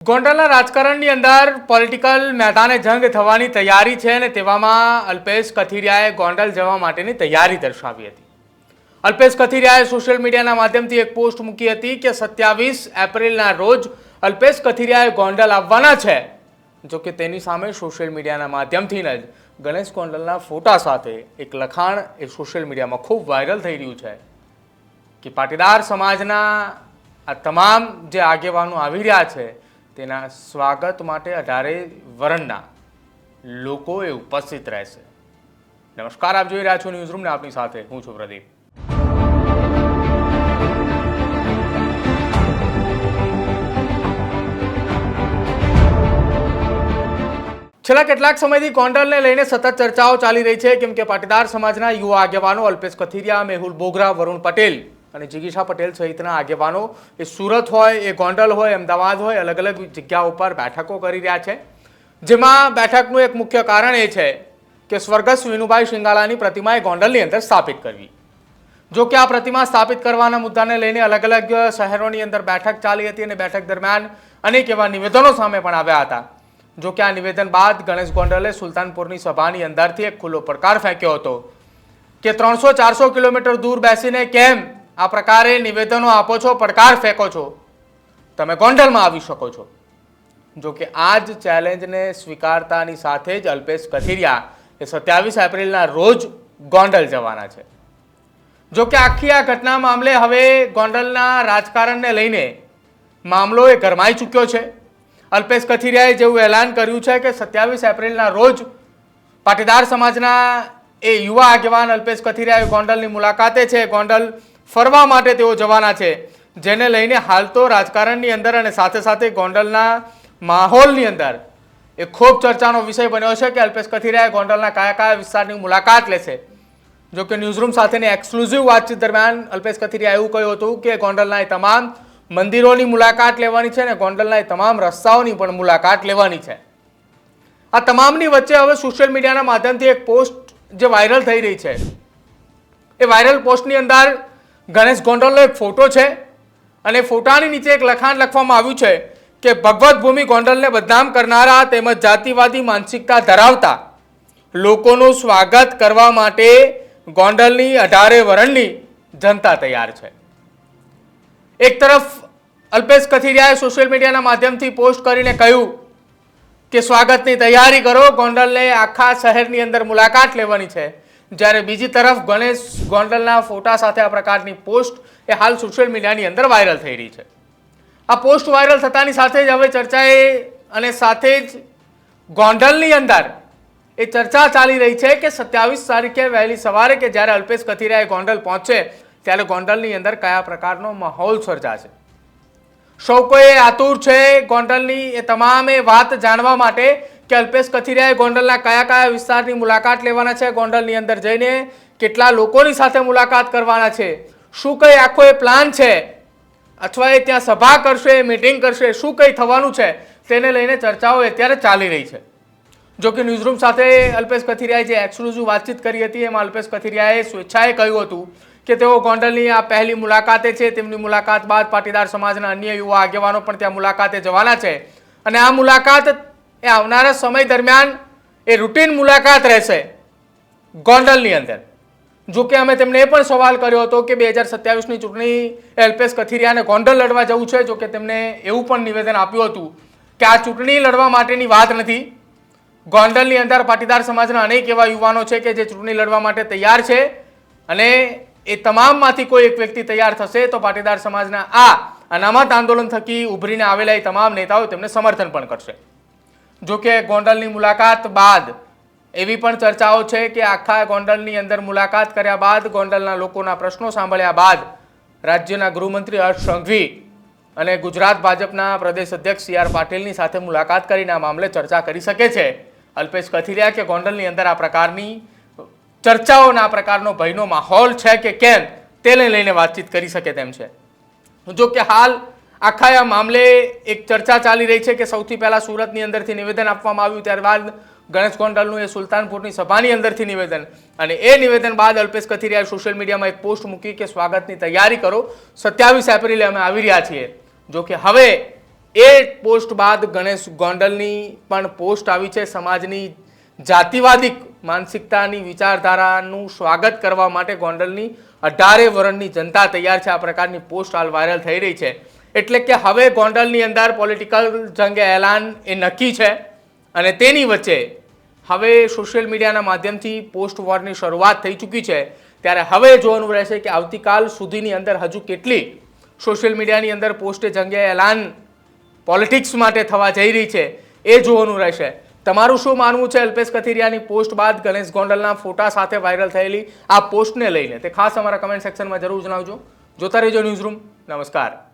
ગોંડલના રાજકારણની અંદર પોલિટિકલ મેદાને જંગ થવાની તૈયારી છે અને તેવામાં અલ્પેશ કથિરિયાએ ગોંડલ જવા માટેની તૈયારી દર્શાવી હતી. અલ્પેશ કથિરિયાએ સોશિયલ મીડિયાના માધ્યમથી એક પોસ્ટ મૂકી હતી કે સત્યાવીસ એપ્રિલના રોજ અલ્પેશ કથિરિયાએ ગોંડલ આવવાના છે. જો કે તેની સામે સોશિયલ મીડિયાના માધ્યમથી જ ગણેશ ગોંડલના ફોટા સાથે એક લખાણ એ સોશિયલ મીડિયામાં ખૂબ વાયરલ થઈ રહ્યું છે કે પાટીદાર સમાજના આ તમામ જે આગેવાનો આવી રહ્યા છે તેના સ્વાગત માટે અઢારે વરણના એ ઉપસ્થિત રહેશે નમસ્કાર, આપ જોઈ રહ્યા છો ન્યૂઝ રૂમને આપની સાથે હું છું પ્રદીપ. છેલ્લા કેટલાક સમયથી ગોંડલને લઈને સતત ચર્ચાઓ ચાલી રહી છે. કેમ કે પાટીદાર સમાજના યુવા આગેવાનો અલ્પેશ કથિરિયા, મેહુલ બોગરા, વરુણ પટેલ અને જિગીશા પટેલ સહિતના આગેવાનો એ સુરત હોય, એ ગોંડલ હોય, અમદાવાદ હોય, અલગ અલગ જગ્યા ઉપર બેઠકો કરી રહ્યા છે. જેમાં બેઠકનું એક મુખ્ય કારણ એ છે કે સ્વર્ગસ્થ વિનુભાઈ શિંગાળાની પ્રતિમા એ ગોંડલની અંદર સ્થાપિત કરવી. જો કે આ પ્રતિમા સ્થાપિત કરવાના મુદ્દાને લઈને અલગ અલગ શહેરોની અંદર બેઠક ચાલી હતી અને બેઠક દરમિયાન અનેક એવા નિવેદનો સામે પણ આવ્યા હતા. જો કે આ નિવેદન બાદ ગણેશ ગોંડલે સુલતાનપુરની સભાની અંદરથી એક ખુલ્લો પડકાર ફેંક્યો હતો કે ત્રણસો ચારસો કિલોમીટર દૂર બેસીને કેમ આ પ્રકારે નિવેદનો આપો છો, પડકાર ફેંકો છો. તમે ગોંડલમાં આવી શકો છો. જો કે આ જ ચેલેન્જને સ્વીકારતાની સાથે જ અલ્પેશ કથિરિયા એ સત્યાવીસ એપ્રિલના રોજ ગોંડલ જવાના છે. જો કે આખી આ ઘટના મામલે હવે ગોંડલના રાજકારણને લઈને મામલો એ ગરમાઈ ચૂક્યો છે. અલ્પેશ કથિરિયાએ જેવું એલાન કર્યું છે કે સત્યાવીસ એપ્રિલના રોજ પાટીદાર સમાજના એ યુવા આગેવાન અલ્પેશ કથિરિયા એ ગોંડલની મુલાકાતે છે. ગોંડલ ફરવા માટે તેઓ જવાના છે. જેને લઈને હાલ તો રાજકારણની અંદર અને સાથે સાથે ગોંડલના માહોલની અંદર એ ખૂબ ચર્ચાનો વિષય બન્યો છે કે અલ્પેશ કથિરિયાએ ગોંડલના કયા કયા વિસ્તારની મુલાકાત લેશે. જો કે ન્યૂઝરૂમ સાથેની એક્સક્લુઝિવ વાતચીત દરમિયાન અલ્પેશ કથિરિયા એવું કહ્યું હતું કે ગોંડલના એ તમામ મંદિરોની મુલાકાત લેવાની છે અને ગોંડલના એ તમામ રસ્તાઓની પણ મુલાકાત લેવાની છે. આ તમામની વચ્ચે હવે સોશિયલ મીડિયાના માધ્યમથી એક પોસ્ટ જે વાયરલ થઈ રહી છે. એ વાયરલ પોસ્ટની અંદર ગણેશ ગોંડલનો એક ફોટો છે અને ફોટાની નીચે એક લખાણ લખવામાં આવ્યું છે કે ભગવત ભૂમિ ગોંડલને બદનામ કરનારા તેમજ જાતિવાદી માનસિકતા ધરાવતા લોકોનું સ્વાગત કરવા માટે ગોંડલની અઢારે વરણની જનતા તૈયાર છે. એક તરફ અલ્પેશ કથિરિયાએ સોશિયલ મીડિયાના માધ્યમથી પોસ્ટ કરીને કહ્યું કે સ્વાગતની તૈયારી કરો, ગોંડલને આખા શહેરની અંદર મુલાકાત લેવાની છે. જ્યારે બીજી તરફ ગણેશ ગોંડલના ફોટા સાથે આ પ્રકારની પોસ્ટ એ હાલ સોશિયલ મીડિયાની અંદર વાયરલ થઈ રહી છે. આ પોસ્ટ વાયરલ થતાની સાથે જ હવે ચર્ચાએ અને સાથે જ ગોંડલની અંદર એ ચર્ચા ચાલી રહી છે કે સત્યાવીસ તારીખે વહેલી સવારે કે જ્યારે અલ્પેશ કથિરાએ ગોંડલ પહોંચે, ત્યારે ગોંડલની અંદર કયા પ્રકારનો માહોલ સર્જાશે? સૌ કોઈ આતુર છે ગોંડલની એ તમામે વાત જાણવા માટે કે અલ્પેશ કથિરિયાએ ગોંડલના કયા કયા વિસ્તારની મુલાકાત લેવાના છે? ગોંડલની અંદર જઈને કેટલા લોકોની સાથે મુલાકાત કરવાના છે? શું કઈ આખો એ પ્લાન છે? અથવા એ ત્યાં સભા કરશે મિટિંગ કરશે, શું કંઈ થવાનું છે? તેને લઈને ચર્ચાઓ અત્યારે ચાલી રહી છે. જો કે ન્યૂઝરૂમ સાથે અલ્પેશ કથિરિયાએ જે એક્સક્લુઝિવ વાતચીત કરી હતી, એમાં અલ્પેશ કથિરિયાએ સ્વેચ્છાએ કહ્યું હતું કે તેઓ ગોંડલની આ પહેલી મુલાકાતે છે. તેમની મુલાકાત બાદ પાટીદાર સમાજના અન્ય યુવા આગેવાનો પણ ત્યાં મુલાકાતે જવાના છે. અને આ મુલાકાત એ આવનારા સમય દરમિયાન એ રૂટીન મુલાકાત રહેશે ગોંડલની અંદર. જો કે અમે તેમને એ પણ સવાલ કર્યો હતો કે બે હજાર સત્યાવીસની ચૂંટણી એલ્પેશ કથિરિયાને ગોંડલ લડવા જવું છે જો કે તેમને એવું પણ નિવેદન આપ્યું હતું કે આ ચૂંટણી લડવા માટેની વાત નથી. ગોંડલની અંદર પાટીદાર સમાજના અનેક એવા યુવાનો છે કે જે ચૂંટણી લડવા માટે તૈયાર છે અને એ તમામમાંથી કોઈ એક વ્યક્તિ તૈયાર થશે તો પાટીદાર સમાજના આ અનામત આંદોલન થકી ઉભરીને આવેલા એ તમામ નેતાઓ તેમને સમર્થન પણ કરશે. જો કે ગોંડલની મુલાકાત બાદ એવી પણ ચર્ચાઓ છે કે આખા ગોંડલની અંદર મુલાકાત કર્યા બાદ, ગોંડલના લોકોના પ્રશ્નો સાંભળ્યા બાદ રાજ્યના ગૃહમંત્રી હર્ષ સંઘવી અને ગુજરાત ભાજપના પ્રદેશ અધ્યક્ષ સી આર પાટીલની સાથે મુલાકાત કરીને આ મામલે ચર્ચા કરી શકે છે. અલ્પેશ કથિરિયા કે ગોંડલની અંદર આ પ્રકારની ચર્ચાઓના આ પ્રકારનો ભયનો માહોલ છે કે કેમ, તેને લઈને વાતચીત કરી શકે તેમ છે. જો કે હાલ આખા આ મામલે એક ચર્ચા ચાલી રહી છે કે સૌથી પહેલાં સુરતની અંદરથી નિવેદન આપવામાં આવ્યું, ત્યારબાદ ગણેશ ગોંડલનું એ સુલતાનપુરની સભાની અંદરથી નિવેદન. અને એ નિવેદન બાદ અલ્પેશ કથિરિયાએ સોશિયલ મીડિયામાં એક પોસ્ટ મૂકી કે સ્વાગતની તૈયારી કરો. સત્યાવીસ એપ્રિલે અમે આવી રહ્યા છીએ. જો કે હવે એ પોસ્ટ બાદ ગણેશ ગોંડલની પણ પોસ્ટ આવી છે. સમાજની જાતિવાદી માનસિકતાની વિચારધારાનું સ્વાગત કરવા માટે ગોંડલની અઢારે વર્ણની જનતા તૈયાર છે. આ પ્રકારની પોસ્ટ હાલ વાયરલ થઈ રહી છે. એટલે કે હવે ગોંડલની અંદર પોલિટિકલ જંગે એલાન એ નક્કી છે. અને તેની વચ્ચે હવે સોશિયલ મીડિયાના માધ્યમથી પોસ્ટ વોરની શરૂઆત થઈ ચૂકી છે. ત્યારે હવે જોવાનું રહેશે કે આવતીકાલ સુધીની અંદર હજુ કેટલી સોશિયલ મીડિયાની અંદર પોસ્ટે જંગે એલાન પોલિટિક્સ માટે થવા જઈ રહી છે એ જોવાનું રહેશે. તમારું શું માનવું છે અલ્પેશ કથિરિયાની પોસ્ટ બાદ ગણેશ ગોંડલના ફોટા સાથે વાયરલ થયેલી આ પોસ્ટને લઈને? તે ખાસ અમારા કમેન્ટ સેક્શનમાં જરૂર જણાવજો. જોતા રહેજો ન્યૂઝ રૂમ નમસ્કાર.